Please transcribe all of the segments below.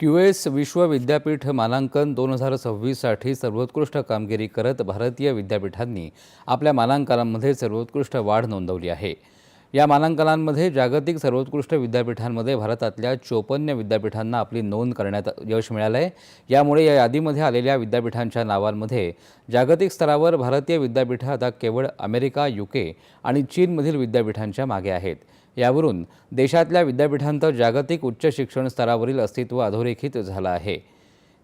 Q S विश्व विद्यापीठ मानांकन दोन हजार सव्वीससाठी सर्वोत्कृष्ट कामगिरी करत भारतीय विद्यापीठांनी आपल्या मानांकनांमध्ये सर्वोत्कृष्ट वाढ नोंदवली आहे. या मानांकनांमध्ये जागतिक सर्वोत्कृष्ट विद्यापीठांमध्ये भारतातल्या चोपन्न विद्यापीठांना आपली नोंद करण्यात यश मिळालं आहे यामुळे या यादीमध्ये आलेल्या विद्यापीठांच्या नावांमध्ये जागतिक स्तरावर भारतीय विद्यापीठं आता केवळ अमेरिका युके आणि चीनमधील विद्यापीठांच्या मागे आहेत. यावरून देशातल्या विद्यापीठांचं जागतिक उच्च शिक्षण स्तरावरील अस्तित्व अधोरेखित झालं आहे.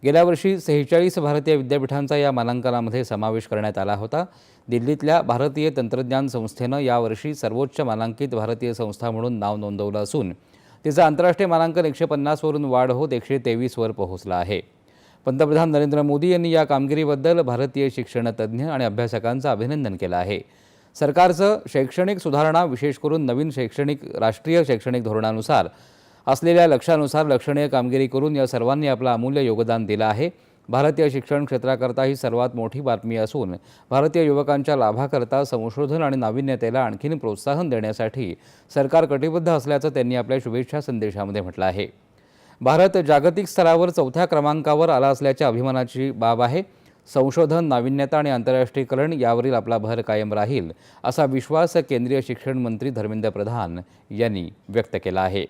गेल्या वर्षी सेहेचाळीस भारतीय विद्यापीठांचा या मानांकनामध्ये समावेश करण्यात आला होता. दिल्लीतल्या भारतीय तंत्रज्ञान संस्थेनं यावर्षी सर्वोच्च मानांकित भारतीय संस्था म्हणून नाव नोंदवलं असून तिचं आंतरराष्ट्रीय मानांकन एकशे पन्नासवरून वाढ होत एकशे तेवीसवर पोहोचलं आहे. पंतप्रधान नरेंद्र मोदी यांनी या कामगिरीबद्दल भारतीय शिक्षणतज्ज्ञ आणि अभ्यासकांचं अभिनंदन केलं आहे. सरकारचं शैक्षणिक सुधारणा विशेष करून नवीन शैक्षणिक राष्ट्रीय शैक्षणिक धोरणानुसार असलेल्या लक्ष्यानुसार लक्षणीय कामगिरी करून या सर्वांनी आपलं अमूल्य योगदान दिलं आहे. भारतीय शिक्षण क्षेत्राकरता ही सर्वात मोठी बातमी असून भारतीय युवकांच्या लाभाकरता संशोधन आणि नाविन्यतेला आणखीन प्रोत्साहन देण्यासाठी सरकार कटिबद्ध असल्याचं त्यांनी आपल्या शुभेच्छा संदेशामध्ये म्हटलं आहे. भारत जागतिक स्तरावर चौथ्या क्रमांकावर आला असल्याच्या अभिमानाची बाब आहे. संशोधन नाविन्यता आणि आंतरराष्ट्रीयकरण यावरील आपला भर कायम राहील असा विश्वास केंद्रीय शिक्षण मंत्री धर्मेंद्र प्रधान यांनी व्यक्त केला आहे.